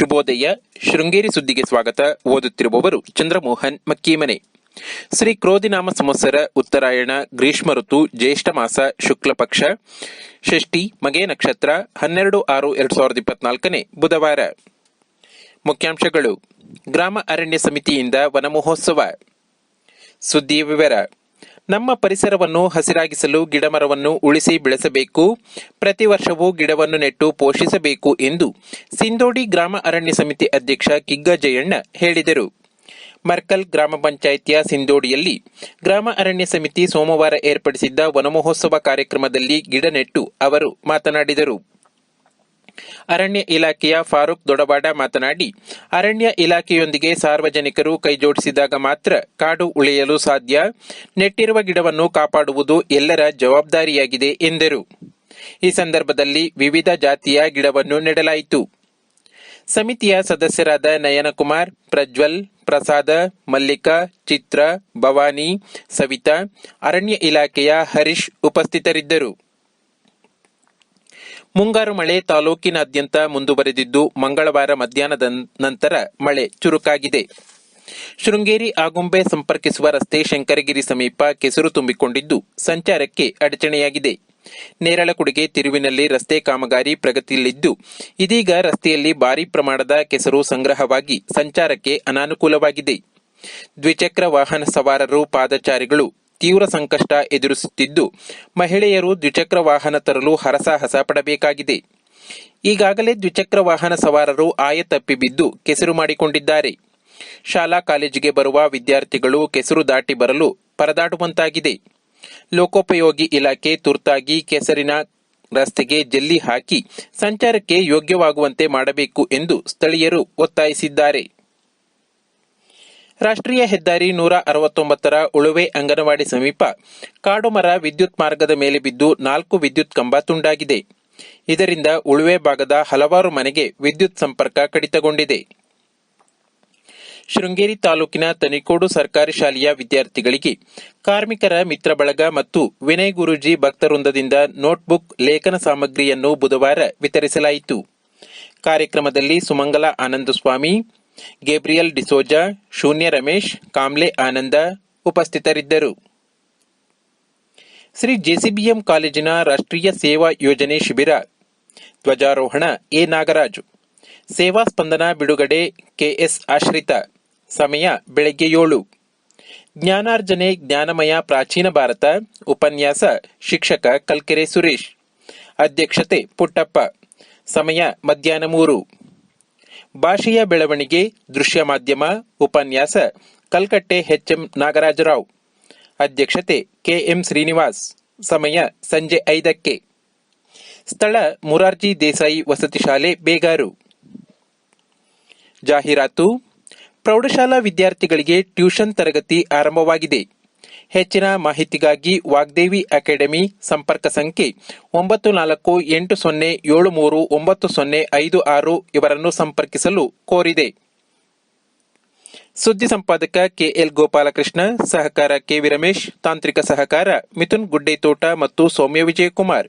ಶುಭೋದಯ. ಶೃಂಗೇರಿ ಸುದ್ದಿಗೆ ಸ್ವಾಗತ. ಓದುತ್ತಿರುವವರು ಚಂದ್ರಮೋಹನ್ ಮಕ್ಕೀಮನೆ. ಶ್ರೀ ಕ್ರೋಧಿನಾಮ ಸಂವತ್ಸರ, ಉತ್ತರಾಯಣ, ಗ್ರೀಷ್ಮ ಋತು, ಜ್ಯೇಷ್ಠ ಮಾಸ ಶುಕ್ಲಪಕ್ಷ ಷಷ್ಠಿ, ಮಗೇ ನಕ್ಷತ್ರ, ಹನ್ನೆರಡು, ಆರು, ಎರಡು ಸಾವಿರದ ಇಪ್ಪತ್ನಾಲ್ಕನೇ ಬುಧವಾರ. ಮುಖ್ಯಾಂಶಗಳು. ಗ್ರಾಮ ಅರಣ್ಯ ಸಮಿತಿಯಿಂದ ವನಮಹೋತ್ಸವ. ಸುದ್ದಿ ವಿವರ. ನಮ್ಮ ಪರಿಸರವನ್ನು ಹಸಿರಾಗಿಸಲು ಗಿಡಮರವನ್ನು ಉಳಿಸಿ ಬೆಳೆಸಬೇಕು. ಪ್ರತಿ ವರ್ಷವೂ ಗಿಡವನ್ನು ನೆಟ್ಟು ಪೋಷಿಸಬೇಕು ಎಂದು ಸಿಂದೋಡಿ ಗ್ರಾಮ ಅರಣ್ಯ ಸಮಿತಿ ಅಧ್ಯಕ್ಷ ಕಿಗ್ಗ ಜಯಣ್ಣ ಹೇಳಿದರು. ಮರ್ಕಲ್ ಗ್ರಾಮ ಪಂಚಾಯಿತಿಯ ಸಿಂದೋಡಿಯಲ್ಲಿ ಗ್ರಾಮ ಅರಣ್ಯ ಸಮಿತಿ ಸೋಮವಾರ ಏರ್ಪಡಿಸಿದ್ದ ವನಮಹೋತ್ಸವ ಕಾರ್ಯಕ್ರಮದಲ್ಲಿ ಗಿಡ ನೆಟ್ಟು ಅವರು ಮಾತನಾಡಿದರು. ಅರಣ್ಯ ಇಲಾಖೆಯ ಫಾರೂಕ್ ದೊಡಬಾಡ ಮಾತನಾಡಿ, ಅರಣ್ಯ ಇಲಾಖೆಯೊಂದಿಗೆ ಸಾರ್ವಜನಿಕರು ಕೈಜೋಡಿಸಿದಾಗ ಮಾತ್ರ ಕಾಡು ಉಳಿಯಲು ಸಾಧ್ಯ. ನೆಟ್ಟಿರುವ ಗಿಡವನ್ನು ಕಾಪಾಡುವುದು ಎಲ್ಲರ ಜವಾಬ್ದಾರಿಯಾಗಿದೆ, ಎಂದರು. ಈ ಸಂದರ್ಭದಲ್ಲಿ ವಿವಿಧ ಜಾತಿಯ ಗಿಡವನ್ನು ನೆಡಲಾಯಿತು. ಸಮಿತಿಯ ಸದಸ್ಯರಾದ ನಯನಕುಮಾರ್, ಪ್ರಜ್ವಲ್, ಪ್ರಸಾದ, ಮಲ್ಲಿಕಾ, ಚಿತ್ರ, ಭವಾನಿ, ಸವಿತಾ, ಅರಣ್ಯ ಇಲಾಖೆಯ ಹರೀಶ್ ಉಪಸ್ಥಿತರಿದ್ದರು. ಮುಂಗಾರು ಮಳೆ ತಾಲೂಕಿನಾದ್ಯಂತ ಮುಂದುವರೆದಿದ್ದು ಮಂಗಳವಾರ ಮಧ್ಯಾಹ್ನದ ನಂತರ ಮಳೆ ಚುರುಕಾಗಿದೆ. ಶೃಂಗೇರಿ ಆಗುಂಬೆ ಸಂಪರ್ಕಿಸುವ ರಸ್ತೆ ಶಂಕರಗಿರಿ ಸಮೀಪ ಕೆಸರು ತುಂಬಿಕೊಂಡಿದ್ದು ಸಂಚಾರಕ್ಕೆ ಅಡಚಣೆಯಾಗಿದೆ. ನೇರಳಕುಡಿಗೆ ತಿರುವಿನಲ್ಲಿ ರಸ್ತೆ ಕಾಮಗಾರಿ ಪ್ರಗತಿಯಲ್ಲಿದ್ದು, ಇದೀಗ ರಸ್ತೆಯಲ್ಲಿ ಭಾರೀ ಪ್ರಮಾಣದ ಕೆಸರು ಸಂಗ್ರಹವಾಗಿ ಸಂಚಾರಕ್ಕೆ ಅನಾನುಕೂಲವಾಗಿದೆ. ದ್ವಿಚಕ್ರ ವಾಹನ ಸವಾರರು ಪಾದಚಾರಿಗಳು ತೀವ್ರ ಸಂಕಷ್ಟ ಎದುರಿಸುತ್ತಿದ್ದು, ಮಹಿಳೆಯರು ದ್ವಿಚಕ್ರ ವಾಹನ ತರಲು ಹರಸಾಹಸ ಪಡಬೇಕಾಗಿದೆ. ಈಗಾಗಲೇ ದ್ವಿಚಕ್ರ ವಾಹನ ಸವಾರರು ಆಯ ತಪ್ಪಿ ಬಿದ್ದು ಕೆಸರು ಮಾಡಿಕೊಂಡಿದ್ದಾರೆ. ಶಾಲಾ ಕಾಲೇಜಿಗೆ ಬರುವ ವಿದ್ಯಾರ್ಥಿಗಳು ಕೆಸರು ದಾಟಿ ಬರಲು ಪರದಾಡುವಂತಾಗಿದೆ. ಲೋಕೋಪಯೋಗಿ ಇಲಾಖೆ ತುರ್ತಾಗಿ ಕೆಸರಿನ ರಸ್ತೆಗೆ ಜಲ್ಲಿ ಹಾಕಿ ಸಂಚಾರಕ್ಕೆ ಯೋಗ್ಯವಾಗುವಂತೆ ಮಾಡಬೇಕು ಎಂದು ಸ್ಥಳೀಯರು ಒತ್ತಾಯಿಸಿದ್ದಾರೆ. ರಾಷ್ಟ್ರೀಯ ಹೆದ್ದಾರಿ ನೂರ ಅರವತ್ತೊಂಬತ್ತರ ಉಳುವೆ ಅಂಗನವಾಡಿ ಸಮೀಪ ಕಾಡು ಮರ ವಿದ್ಯುತ್ ಮಾರ್ಗದ ಮೇಲೆ ಬಿದ್ದು ನಾಲ್ಕು ವಿದ್ಯುತ್ ಕಂಬ ತುಂಡಾಗಿದೆ. ಇದರಿಂದ ಉಳುವೆ ಭಾಗದ ಹಲವಾರು ಮನೆಗೆ ವಿದ್ಯುತ್ ಸಂಪರ್ಕ ಕಡಿತಗೊಂಡಿದೆ. ಶೃಂಗೇರಿ ತಾಲೂಕಿನ ತನಿಕೋಡು ಸರ್ಕಾರಿ ಶಾಲೆಯ ವಿದ್ಯಾರ್ಥಿಗಳಿಗೆ ಕಾರ್ಮಿಕರ ಮಿತ್ರ ಬಳಗ ಮತ್ತು ವಿನಯ್ ಗುರೂಜಿ ಭಕ್ತವೃಂದದಿಂದ ನೋಟ್ಬುಕ್ ಲೇಖನ ಸಾಮಗ್ರಿಯನ್ನು ಬುಧವಾರ ವಿತರಿಸಲಾಯಿತು. ಕಾರ್ಯಕ್ರಮದಲ್ಲಿ ಸುಮಂಗಲ ಆನಂದಸ್ವಾಮಿ ಗೇಬ್ರಿಯಲ್ ಡಿಸೋಜಾ, ಶೂನ್ಯ ರಮೇಶ್, ಕಾಮ್ಲೆ ಆನಂದ ಉಪಸ್ಥಿತರಿದ್ದರು. ಶ್ರೀ ಜೆಸಿಬಿಎಂ ಕಾಲೇಜಿನ ರಾಷ್ಟ್ರೀಯ ಸೇವಾ ಯೋಜನೆ ಶಿಬಿರ, ಧ್ವಜಾರೋಹಣ ಎ. ನಾಗರಾಜು. ಸೇವಾ ಸ್ಪಂದನ ಬಿಡುಗಡೆ ಕೆಎಸ್ ಆಶ್ರಿತ. ಸಮಯ ಬೆಳಗ್ಗೆ ಏಳು. ಜ್ಞಾನಾರ್ಜನೆ ಜ್ಞಾನಮಯ ಪ್ರಾಚೀನ ಭಾರತ, ಉಪನ್ಯಾಸ ಶಿಕ್ಷಕ ಕಲ್ಕೆರೆ ಸುರೇಶ್. ಅಧ್ಯಕ್ಷತೆ ಪುಟ್ಟಪ್ಪ. ಸಮಯ ಮಧ್ಯಾಹ್ನ ಮೂರು. ಭಾಷೆಯ ಬೆಳವಣಿಗೆ, ದೃಶ್ಯ ಮಾಧ್ಯಮ, ಉಪನ್ಯಾಸ, ಕಲ್ಕಟ್ಟೆ ಎಚ್ಎಂ ನಾಗರಾಜರಾವ್. ಅಧ್ಯಕ್ಷತೆ ಕೆಎಂ ಶ್ರೀನಿವಾಸ್. ಸಮಯ ಸಂಜೆ ಐದಕ್ಕೆ. ಸ್ಥಳ ಮುರಾರ್ಜಿ ದೇಸಾಯಿ ವಸತಿ ಶಾಲೆ, ಬೇಗಾರು. ಜಾಹೀರಾತು. ಪ್ರೌಢಶಾಲಾ ವಿದ್ಯಾರ್ಥಿಗಳಿಗೆ ಟ್ಯೂಷನ್ ತರಗತಿ ಆರಂಭವಾಗಿದೆ. ಹೆಚ್ಚಿನ ಮಾಹಿತಿಗಾಗಿ ವಾಗ್ದೇವಿ ಅಕಾಡೆಮಿ ಸಂಪರ್ಕ ಸಂಖ್ಯೆ ಒಂಬತ್ತು ನಾಲ್ಕು ಎಂಟು ಸೊನ್ನೆ ಏಳು ಮೂರು ಒಂಬತ್ತು ಸೊನ್ನೆ ಐದು ಆರು ಇವರನ್ನು ಸಂಪರ್ಕಿಸಲು ಕೋರಿದೆ. ಸುದ್ದಿ ಸಂಪಾದಕ ಕೆಎಲ್ ಗೋಪಾಲಕೃಷ್ಣ, ಸಹಕಾರ ಕೆವಿ ರಮೇಶ್, ತಾಂತ್ರಿಕ ಸಹಕಾರ ಮಿಥುನ್ ಗುಡ್ಡೇತೋಟ ಮತ್ತು ಸೌಮ್ಯ ವಿಜಯಕುಮಾರ್.